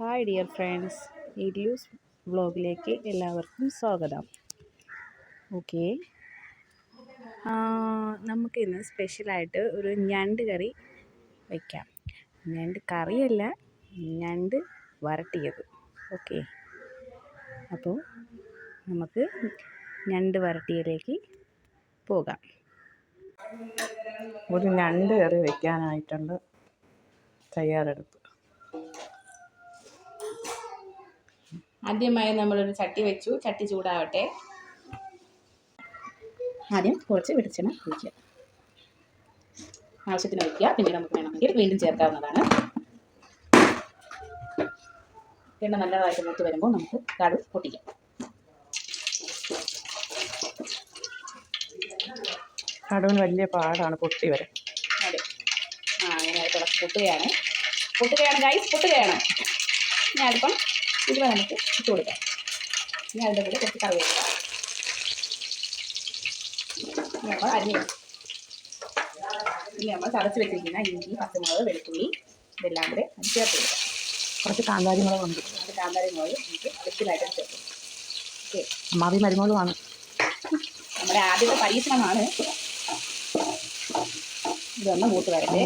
Hi dear friends ഇഡ്ലൂസ് വ്ളോഗിലേക്ക് എല്ലാവർക്കും സ്വാഗതം. ഓക്കെ നമുക്കിന്ന് സ്പെഷ്യലായിട്ട് ഒരു ഞണ്ട് കറി വയ്ക്കാം ഞണ്ട് കറിയല്ല ഞണ്ട് വരട്ടിയത്. ഓക്കെ അപ്പോൾ നമുക്ക് ഞണ്ട് വരട്ടിയതിലേക്ക് പോകാം. ഒരു ഞണ്ട് കറി വയ്ക്കാനായിട്ടുണ്ട് തയ്യാറെടുപ്പ്. ആദ്യമായി നമ്മളൊരു ചട്ടി വെച്ചു. ചട്ടി ചൂടാവട്ടെ. ആദ്യം കുറച്ച് വെളിച്ചെണ്ണ ഒഴിക്കുക. ആവശ്യത്തിന് ഒഴിക്കുക. പിന്നീട് നമുക്ക് വേണമെങ്കിൽ വീണ്ടും ചേർക്കാവുന്നതാണ്. എണ്ണ നല്ലതായിട്ട് മൂത്ത് വരുമ്പോൾ നമുക്ക് കടു പൊട്ടിക്കാം. കടുവിന് വലിയ പാടാണ് പൊട്ടി വരാൻ. അതെ. ആ അങ്ങനെ തിളച്ച് പൊട്ടുകയാണ്. പൊട്ടുകയാണ് ഗൈസ് പൊട്ടുകയാണ്. ഞാനിപ്പം അല്പം ഇതിൽ നമുക്ക് ഇട്ട് കൊടുക്കാം. ഇനി അതിന്റെ കൂടെ കുറച്ച് കറി വെക്കാം നമ്മൾ അരിഞ്ഞു ഇനി നമ്മൾ തടച്ച് വെച്ചിരിക്കുന്ന ഇഞ്ചി പച്ചമുളക് വെളുത്തുള്ളി ഇതെല്ലാം കൂടെ നമുക്ക് ചേർത്ത് കൊടുക്കാം. കുറച്ച് കാന്താരി മുളക് ഉണ്ട്. അത് കാന്താരി മുളക് നമുക്ക് വെച്ചിലായിട്ട് ചേർത്ത് ഓക്കെ. അമ്മാവി മരുമോളുമാണ്. നമ്മുടെ ആദ്യത്തെ പരീക്ഷണമാണ്. ഇതൊന്ന് മൂത്ത് വരട്ടെ.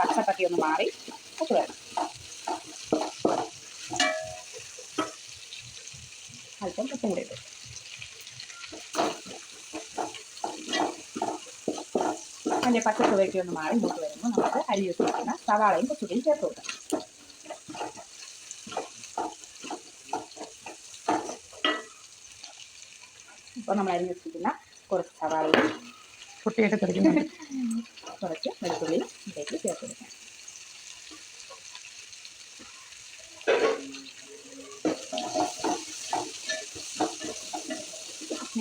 പച്ചപ്പത്തി ഒന്ന് മാറി മൂത്ത് വരണം. അല്പം ഉപ്പും കൂടി ഇട്ടു. അതിന്റെ പച്ചച്ചുവയ്ക്ക് ഒന്ന് മാറി ഇങ്ങോട്ട് വരുമ്പോൾ നമുക്ക് അരി വെച്ചിരിക്കുന്ന സവാളയും കൊച്ചുള്ളിയും ചേർത്ത് കൊടുക്കാം. ഇപ്പോൾ നമ്മൾ അരി വെച്ചിരിക്കുന്ന കുറച്ച് സവാളയും തെറിക്കുന്നുണ്ട്. കുറച്ച് വെളുത്തുള്ളിയും ഇതിലേക്ക് ചേർത്ത് കൊടുക്കാം.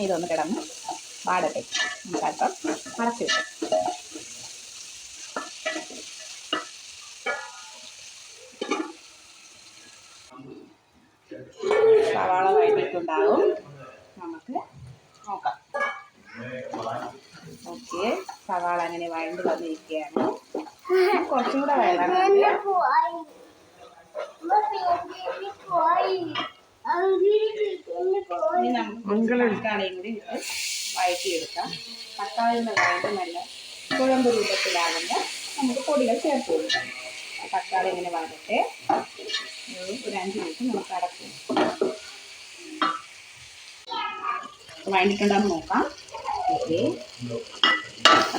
ഇതൊന്ന് കിടന്ന് വാടട്ടെ. നമുക്കല്പം അടച്ചു വെക്കാം. സവാള വഴറ്റിയിട്ടുണ്ടാവും. നമുക്ക് നോക്കാം. ഓക്കെ. സവാള അങ്ങനെ വഴണ്ട് വന്നിരിക്കുകയാണ്. കുറച്ചും കൂടെ വേണം ഇനി നമുക്ക് തക്കാളിയും കൂടി ഇട്ട് വഴറ്റിയെടുക്കാം. തക്കാളി എന്ന് വഴണ്ട് നല്ല കുഴമ്പ് രൂപത്തിലാകുമ്പോൾ നമുക്ക് പൊടികൾ ചേർത്ത് കൊടുക്കാം. തക്കാളി ഇങ്ങനെ വഴട്ടെ ഒരു അഞ്ച് മിനിറ്റ് നമുക്ക് അടക്കും. വഴണ്ടിട്ടുണ്ടെന്ന് നോക്കാം. ഓക്കെ.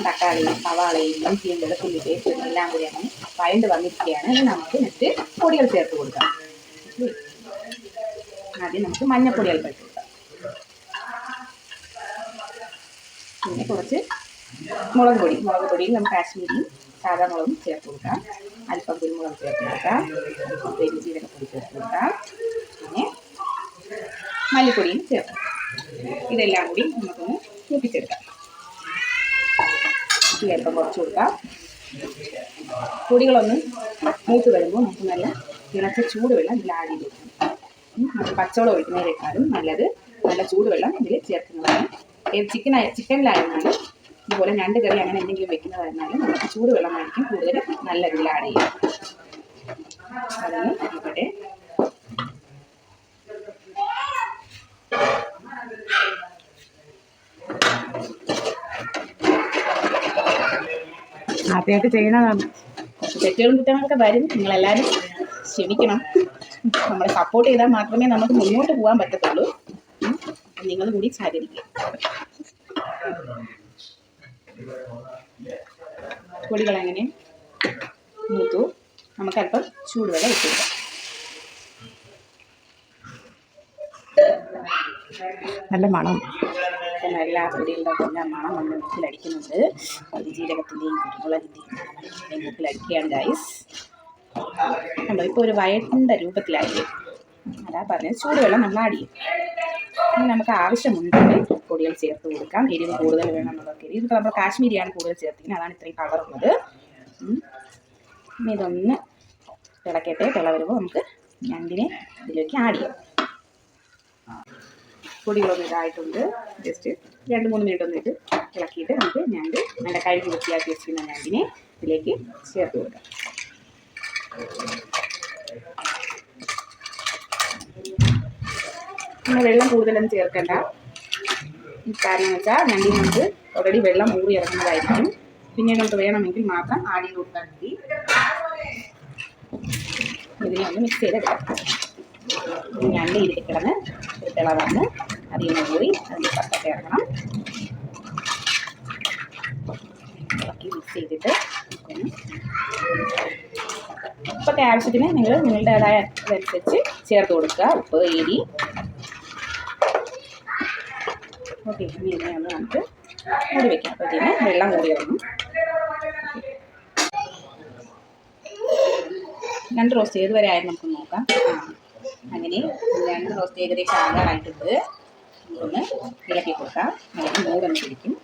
തക്കാളിയും സവാളയും ഇഞ്ചിയും വെളുത്തുള്ളി പേസ്റ്റും എല്ലാം കൂടി അങ്ങനെ വഴണ്ട് വന്നിരിക്കുകയാണ്. നമുക്ക് നെറ്റ് പൊടികൾ ചേർത്ത് കൊടുക്കാം. ആദ്യം നമുക്ക് മഞ്ഞപ്പൊടി അല്പം ഇട്ട് കൊടുക്കാം. പിന്നെ കുറച്ച് മുളക് പൊടി. മുളക് പൊടിയിൽ നമുക്ക് കാശ്മീരിയും സാധാ മുളകും ചേർത്ത് കൊടുക്കാം. അല്പം കുരുമുളക് ചേർത്ത് കൊടുക്കാം. അല്പം ചേർത്ത് കൊടുക്കാം. പിന്നെ മല്ലിപ്പൊടിയും ചേർക്കാം ഇതെല്ലാം കൂടി നമുക്കൊന്ന് കൂട്ടിച്ചെടുക്കാം അല്പം കുറച്ച് കൊടുക്കാം. പൊടികളൊന്ന് മൂത്ത് വരുമ്പോൾ നമുക്ക് നല്ല തിളച്ച ചൂടുവെള്ളം ഇതിൽ ആഡ് ചെയ്ത് പച്ചവെള്ളം ഒഴിക്കുന്നതിനേക്കാളും നല്ലത് നല്ല ചൂടുവെള്ളം ഇതിൽ ചേർക്കുന്നതാണ്. ചിക്കൻ ചിക്കനിലായിരുന്നാലും ഇതുപോലെ രണ്ട് കറി അങ്ങനെ എന്തെങ്കിലും വെക്കുന്നതായിരുന്നാലും നമുക്ക് ചൂടുവെള്ളമായിരിക്കും കൂടുതൽ നല്ല ഇതിൽ ആഡ് ചെയ്യുക ആദ്യമായിട്ട് ചെയ്യുന്നതാണ് തെറ്റുകളും കുറ്റങ്ങളൊക്കെ വരും. നിങ്ങളെല്ലാവരും ക്ഷമിക്കണം. നമ്മളെ സപ്പോർട്ട് ചെയ്താൽ മാത്രമേ നമുക്ക് മുന്നോട്ട് പോകാൻ പറ്റത്തുള്ളൂ. നിങ്ങൾ കൂടി സഹകരിക്കുക. പൊടികൾ എങ്ങനെ? മൂത്തു. നമുക്ക് അല്പം ചൂടുവെള്ളം ഇട്ടു കൊടുക്കാം. നല്ല മണം. എല്ലാ പൊടികളുടെ എല്ലാം മണം നമ്മുടെ മുക്കിലടിക്കുന്നുണ്ട് ജീരകത്തിന്റെയും കുരുമുളകിന്റെയും മണം മുക്കിലടിക്കുകയാണ് ഗൈസ് കണ്ടോ ഇപ്പോൾ ഒരു വയറ്റിന്റെ രൂപത്തിലായി അതാ പറഞ്ഞത് ചൂടുവെള്ളം നമ്മൾ ആഡ് ഇനി നമുക്ക് ആവശ്യമുണ്ടെങ്കിൽ പൊടികൾ ചേർത്ത് കൊടുക്കാം. എരിവ് കൂടുതൽ വേണം എന്നുള്ളതൊക്കെ. ഇതിപ്പോൾ നമ്മൾ കാശ്മീരിയാണ് കൂടുതൽ ചേർത്തിരിക്കുന്നത്. അതാണ് ഇത്രയും പകർന്നത്. ഇനി ഇതൊന്ന് തിളക്കട്ടെ. തിള വരുമ്പോൾ നമുക്ക് ഞണ്ടിനെ ഇതിലേക്ക് ആഡ് ചെയ്യാം. പൊടികളൊന്നും ഇതായിട്ടുണ്ട്. ജസ്റ്റ് രണ്ട് മൂന്ന് മിനിറ്റ് ഒന്ന് ഇട്ട് ഇളക്കിയിട്ട് നമുക്ക് ഞണ്ട് നല്ല കഴുകി വൃത്തിയാക്കി വെച്ചിരിക്കുന്ന ഞണ്ടിനെ ഇതിലേക്ക് ചേർത്ത് കൊടുക്കാം. നമ്മൾ വെള്ളം കൂടുതലൊന്നും ചേർക്കണ്ട. കാരണം വെച്ചാൽ ഞണ്ടി നമുക്ക് ഓൾറെഡി വെള്ളം ഊറി ഇറങ്ങുന്നതായിരിക്കും പിന്നെ നമുക്ക് വേണമെങ്കിൽ മാത്രം ആടി കൊടുത്താൽ മതി. ഇതിനെ ഒന്ന് മിക്സ് ചെയ്തെടുക്കാം ഞണ്ടി ഇതിൽ കിടന്ന് ഒരു തിള വന്ന് അതിൽ നിന്ന് ഊറി അതിന്റെ പത്തൊക്കെ ഇറങ്ങണം ആവശ്യത്തിന് നിങ്ങൾ നിങ്ങളുടേതായ അതനുസരിച്ച് ചേർത്ത് കൊടുക്കുക. ഉപ്പ് എരി. ഓക്കെ ഇനി ഒന്ന് നമുക്ക് മൂടി വെക്കാം. അപ്പോഴത്തേന് വെള്ളം കൂടി വന്നു രണ്ട് റോസ്റ്റ് ഏതുവരെ ആയാലും നമുക്ക് നോക്കാം. അങ്ങനെ രണ്ട് റോസ്റ്റ് ഏകദേശം ആകാറായിട്ടുണ്ട്. നമുക്കൊന്ന് ഇളക്കി കൊടുക്കാം. മൂടൊന്ന് പിടിക്കും.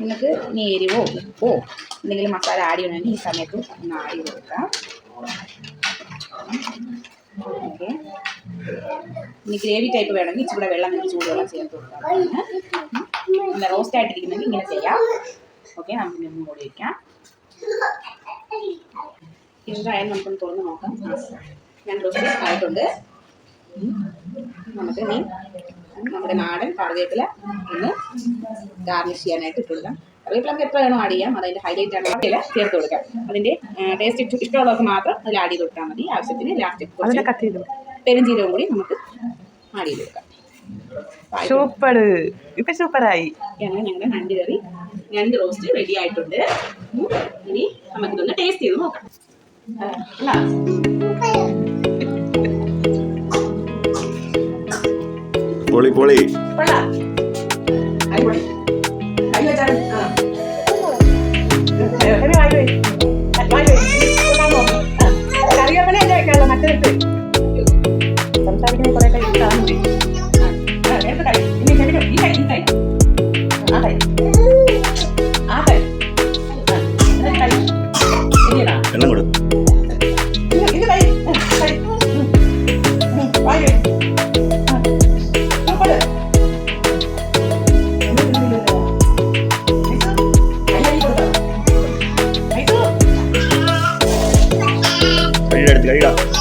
നിങ്ങൾക്ക് ഇനി എരിവോ ഉപ്പോ എന്തെങ്കിലും മസാല ആഡ് ചെയ്യണമെങ്കിൽ ഈ സമയത്ത് ഒന്ന് ആഡ് ചെയ്ത് കൊടുക്കാം. ഓക്കെ. ഇനി ഗ്രേവി ടൈപ്പ് വേണമെങ്കിൽ ഇച്ചിരി വെള്ളം നിങ്ങൾക്ക് ചൂടുവെള്ളം ചേർത്ത് കൊടുക്കാം നല്ല റോസ്റ്റ് ആയിട്ടിരിക്കുന്നെങ്കിൽ ഇങ്ങനെ ചെയ്യാം. ഓക്കെ നമുക്ക് ഒന്ന് മൂടി വയ്ക്കാം എന്തായാലും നമുക്കൊന്ന് തുറന്ന് നോക്കാം. ഞാൻ റോസ്റ്റ് ആയിട്ടുണ്ട്. നമുക്ക് ഇനി നമ്മുടെ നാടൻ കറിവേപ്പില ഒന്ന് ഗാർണിഷ് ചെയ്യാനായിട്ട് ഇട്ട് കൊടുക്കാം കറിവേപ്പില നമുക്ക് എത്ര വേണോ ആഡ് ചെയ്യാം. അതിന്റെ ഹൈലൈറ്റ് ആണ്. കറിവേപ്പില ചേർത്ത് കൊടുക്കാം. അതിന്റെ ടേസ്റ്റ് ഇഷ്ടമുള്ളവർക്ക് മാത്രം അതിൽ ആഡ് ചെയ്ത് കൊടുത്താൽ മതി. ആവശ്യത്തിന് ലാസ്റ്റ് പെരുംജീരകം കൂടി നമുക്ക് ആഡ് ചെയ്ത് കൊടുക്കാം. സൂപ്പർ ഇപ്പൊ സൂപ്പറായി അങ്ങനെ ഞങ്ങളുടെ നണ്ടി കറി. ഞണ്ട് റോസ്റ്റ് റെഡി ആയിട്ടുണ്ട്. ഇനി നമുക്കിതൊന്ന് ടേസ്റ്റ് ചെയ്ത് നോക്കാം. പൊളി പൊളി. que le diga,